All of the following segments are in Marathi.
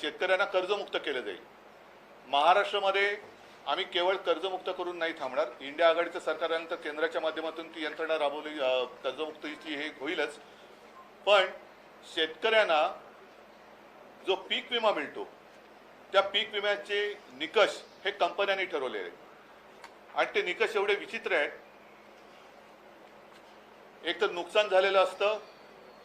शेतकऱ्यांना कर्जमुक्त केलं जाईल. महाराष्ट्रामध्ये आम्ही केवळ कर्जमुक्त करून नाही थांबणार. इंडिया आघाडीचं सरकार आल्यानंतर केंद्राच्या माध्यमातून ती यंत्रणा राबवली कर्जमुक्तीची हे होईलच. पण शेतकऱ्यांना जो पीक विमा मिळतो त्या पीक विम्याचे निकष हे कंपन्यांनी ठरवले आहेत. आणि ते निकष एवढे विचित्र आहेत. एक तर नुकसान झालेलं असतं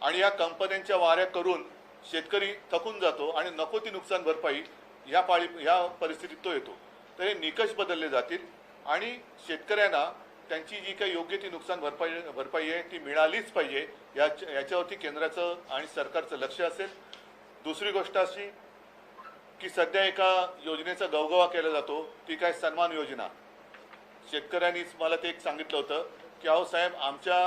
आणि या कंपन्यांच्या वाऱ्या करून शेतकरी थकून जातो आणि नको ती नुकसान भरपाई ह्या पाळी ह्या परिस्थितीत तो येतो. तर हे निकष बदलले जातील आणि शेतकऱ्यांना त्यांची जी काही योग्य ती नुकसान भरपाई भरपाई आहे ती मिळालीच पाहिजे. या याच्यावरती केंद्राचं आणि सरकारचं लक्ष असेल. दुसरी गोष्ट अशी की सध्या एका योजनेचा गवगवा केला जातो. ती काय सन्मान योजना. शेतकऱ्यांनीच मला ते एक सांगितलं होतं की अहो साहेब आमच्या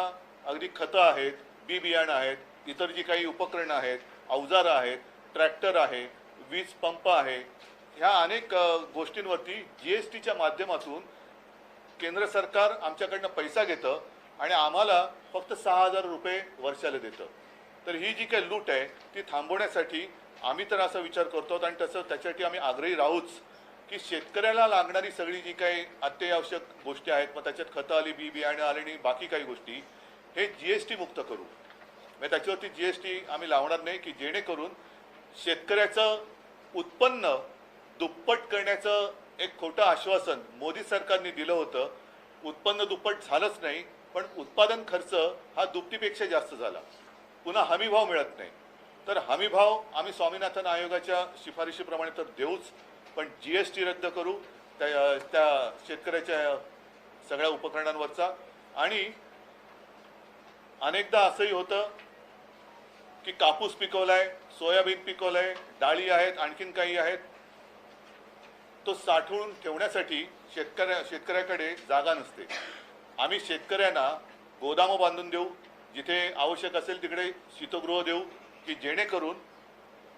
अगदी खतं आहेत बी बियाणं आहेत इतर जी काही उपकरणं आहेत अवजारं आहेत ट्रॅक्टर आहे वीज पंप आहे. ह्या अनेक गोष्टींवरती जी एस टीच्या माध्यमातून केंद्र सरकार आमच्याकडनं पैसा घेतं आणि आम्हाला फक्त सहा हजार रुपये वर्षाला देतं. तर ही जी काही लूट आहे ती थांबवण्यासाठी आम्ही तर असा विचार करतो आणि तसं त्याच्यासाठी आम्ही आग्रही राहूच की शेतकऱ्याला लागणारी सगळी जी काही अत्यावश्यक गोष्टी आहेत मग त्याच्यात खतं आली बी बियाणं आली आणि बाकी काही गोष्टी हे जी एस टी मुक्त करू. म्हणजे त्याच्यावरती जी एस टी आम्ही लावणार नाही की जेणेकरून शेतकऱ्याचं उत्पन्न दुप्पट करण्याचं एक खोटं आश्वासन मोदी सरकारने दिलं होतं. उत्पन्न दुप्पट झालंच नाही पण उत्पादन खर्च हा दुपटीपेक्षा जास्त झाला. पुन्हा हमीभाव मिळत नाही. तर हमीभाव आम्ही स्वामीनाथन आयोगाच्या शिफारशीप्रमाणे तर देऊच पण जी एस टी रद्द करू त्या त्या शेतकऱ्याच्या सगळ्या उपकरणांवरचा. आणि अनेकदा असंही होतं की कापूस पिकवलाय सोयाबीन पिकवलंय डाळी आहेत आणखीन काही आहेत. तो साठवून ठेवण्यासाठी शेतकऱ्या शेतकऱ्याकडे जागा नसते. आम्ही शेतकऱ्यांना गोदामं बांधून देऊ जिथे आवश्यक असेल तिकडे शीतगृह देऊ की जेणेकरून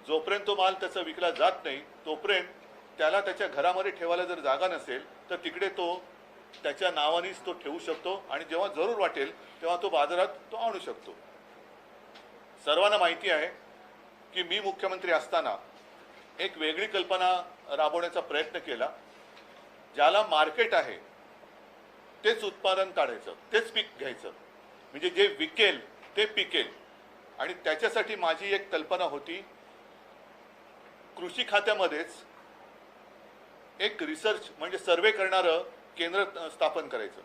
जोपर्यंत तो माल त्याचा विकला जात नाही तोपर्यंत त्याला त्याच्या घरामध्ये ठेवायला जर जागा नसेल तर तिकडे तो त्याच्या नावानेच तो ठेवू शकतो आणि जेव्हा जरूर वाटेल तेव्हा तो बाजारात तो आणू शकतो. सर्वांना माहिती आहे की मी मुख्यमंत्री असताना एक वेगळी कल्पना राबवण्याचा प्रयत्न केला ज्याला मार्केट आहे तेच उत्पादन काढायचं तेच पीक घ्यायचं. म्हणजे जे विकेल ते पिकेल. आणि त्याच्यासाठी माझी एक कल्पना होती कृषी खात्यामध्येच एक रिसर्च म्हणजे सर्वे करणारं केंद्र स्थापन करायचं.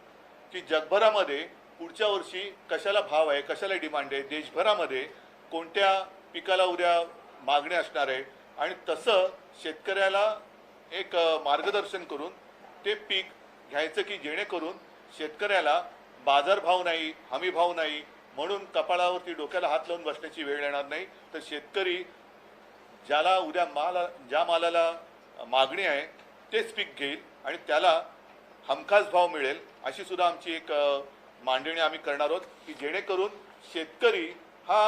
की जगभरामध्ये पुढच्या वर्षी कशाला भाव आहे कशाला डिमांड आहे देशभरामध्ये कोणत्या पिकाला उद्या मागणी असणार आहे? आणि तसं शेतकऱ्याला एक मार्गदर्शन करून ते पीक घ्यायचं की जेणेकरून शेतकऱ्याला बाजारभाव नाही हमीभाव नाही म्हणून कपाळावरती डोक्याला हात लावून बसण्याची वेळ येणार नाही. तर शेतकरी ज्याला उद्या माल ज्या मालाला मागणी आहे तेच पीक घेईल आणि त्याला हमखास भाव मिळेल अशी सुद्धा आमची एक मांडणी आम्ही करणार आहोत की जेणेकरून शेतकरी हा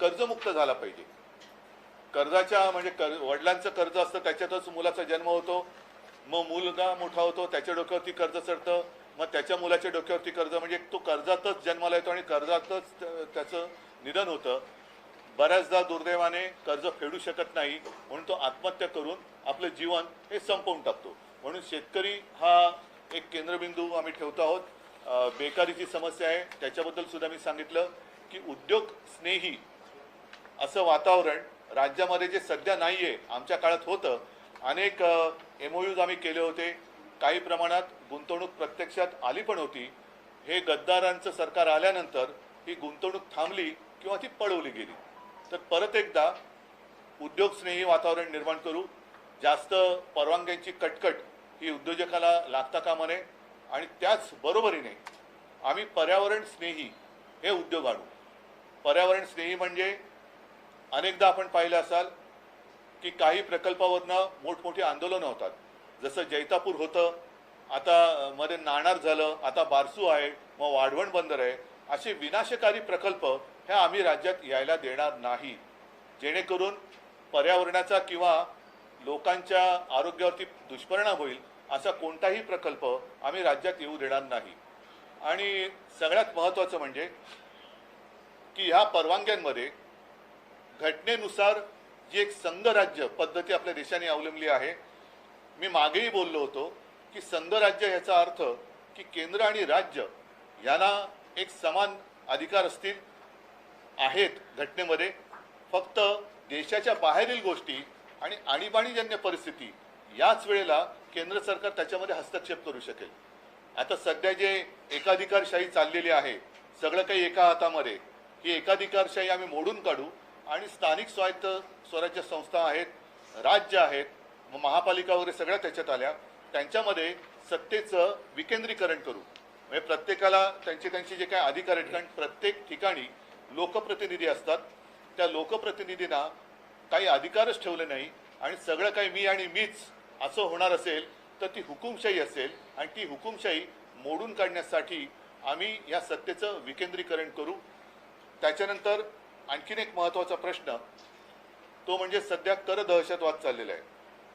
कर्जमुक्त झाला पाहिजे. कर्जाच्या म्हणजे कर वडिलांचं कर्ज असतं त्याच्यातच मुलाचा जन्म होतो. मग मुलगा मोठा होतो त्याच्या डोक्यावरती कर्ज चढतं. मग त्याच्या मुलाच्या डोक्यावरती कर्ज म्हणजे तो कर्जातच जन्माला येतो आणि कर्जातच त्याचं निधन होतं. बऱ्याचदा दुर्दैवाने कर्ज फेडू शकत नाही म्हणून तो आत्महत्या करून आपलं जीवन हे संपवून टाकतो. म्हणून शेतकरी हा एक केंद्रबिंदू आम्ही ठेवतो आहोत. बेकारीची समस्या आहे. त्याच्याबद्दल सुद्धा मी सांगितलं की उद्योग स्नेही असं वातावरण राज्यामध्ये जे सध्या नाही आहे आमच्या काळात होतं. अनेक एम ओ यूज आम्ही केले होते. काही प्रमाणात गुंतवणूक प्रत्यक्षात आली पण होती. हे गद्दारांचं सरकार आल्यानंतर ही गुंतवणूक थांबली किंवा ती पळवली गेली. तर परत एकदा उद्योगस्नेही वातावरण निर्माण करू. जास्त परवानग्यांची कटकट ही उद्योजकाला लागता कामा नये. आणि त्याच बरोबरीने आम्ही पर्यावरण स्नेही हे उद्योग आणू. पर्यावरण स्नेही म्हणजे अनेकदा आपण पाहिलं असाल की काही प्रकल्पावरनं मोठमोठी आंदोलनं होतात. जसं जैतापूर होतं आता मध्ये नाणार झालं आता बारसू आहे मग वाढवण बंदर आहे. असे विनाशकारी प्रकल्प हे आम्ही राज्यात यायला देणार नाही. जेणेकरून पर्यावरणाचा किंवा लोकांच्या आरोग्यावरती दुष्परिणाम होईल असा कोणताही प्रकल्प आम्ही राज्यात येऊ देणार नाही. आणि सगळ्यात महत्त्वाचं म्हणजे की ह्या परवानग्यांमध्ये घटनेनुसार जी एक संघराज्य पद्धती आपल्या देशाने अवलंबली आहे मी मागेही बोललो होतो की संघराज्य याचा अर्थ की केंद्र आणि राज्य यांना एक समान अधिकार असतील आहेत घटनेमध्ये. फक्त देशाच्या बाहेरील गोष्टी आणि आणीबाणीजन्य परिस्थिती याच वेळेला केंद्र सरकार त्याच्यामध्ये हस्तक्षेप करू शकेल. आता सध्या जे एकाधिकारशाही चाललेली आहे सगळं काही एका हातामध्ये ही एकाधिकारशाही आम्ही मोडून काढू आणि स्थानिक स्वायत्त स्वराज्य संस्था आहेत राज्य आहेत महापालिका वगैरे सगळ्या त्याच्यात आल्या. त्यांच्यामध्ये सत्तेचं विकेंद्रीकरण करू. म्हणजे प्रत्येकाला त्यांचे त्यांचे जे काही अधिकार आहेत कारण प्रत्येक ठिकाणी लोकप्रतिनिधी असतात. त्या लोकप्रतिनिधींना काही अधिकारच ठेवले नाही आणि सगळं काही मी आणि मीच असं होणार असेल तर ती हुकुमशाही असेल आणि ती हुकुमशाही मोडून काढण्यासाठी आम्ही या सत्तेचं विकेंद्रीकरण करू. त्याच्यानंतर आणखीन एक महत्त्वाचा प्रश्न तो म्हणजे सध्या कर दहशतवाद चाललेला आहे.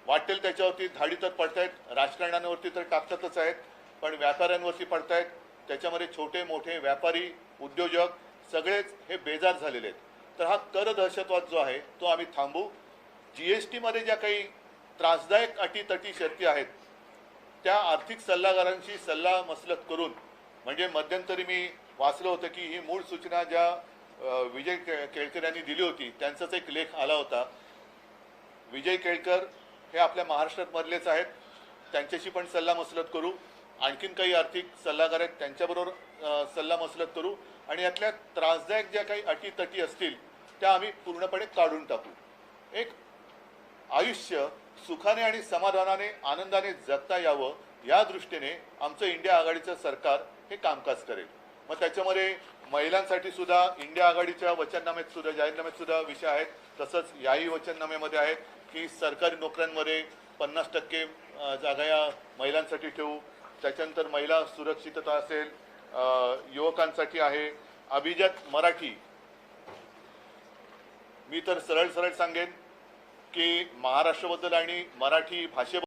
वाटेल त्याच्यावरती धाडी तर पडतायत राजकारणांवरती तर टाकतातच आहेत पण व्यापाऱ्यांवरती पडतायत. त्याच्यामध्ये छोटे मोठे व्यापारी उद्योजक सगळेच हे बेजार झालेले आहेत. तर हा कर दहशतवाद जो आहे तो आम्ही थांबू. जी एस टीमध्ये ज्या काही त्रासदायक अटीतटी शर्ती आहेत त्या आर्थिक सल्लागारांशी सल्ला मसलत करून म्हणजे मध्यंतरी मी वाचलं होतं की ही मूळ सूचना ज्या विजय के- केळकर यांनी दिली होती. त्यांचाच एक लेख आला होता. विजय केळकर हे आपल्या महाराष्ट्रात मधलेच आहेत. त्यांच्याशी पण सल्ला मसलत करू. आणखीन काही आर्थिक सल्लागार आहेत त्यांच्याबरोबर सल्लामसलत सल्ला मसलत करू. आणि यातल्या त्रासदायक ज्या काही अटीतटी असतील त्या आम्ही पूर्णपणे काढून टाकू. एक आयुष्य सुखाने आणि समाधानाने आनंदाने जगता यावं या दृष्टीने आमचं इंडिया आघाडीचं सरकार हे कामकाज करेल. मग त्याच्यामध्ये महिलांसाठी सुद्धा इंडिया आघाडीच्या वचननाम्यात सुद्धा जाहीरनाम्यात सुद्धा विषय आहेत. तसंच याही वचननाम्यामध्ये आहेत की सरकारी नोकऱ्यांमध्ये पन्नास टक्के जागा या महिलांसाठी ठेवू. त्याच्यानंतर महिला सुरक्षितता असेल युवकांसाठी आहे. अभिजात मराठी. मी तर सरळ सरळ सांगेन की महाराष्ट्राबद्दल आणि मराठी भाषेबद्दल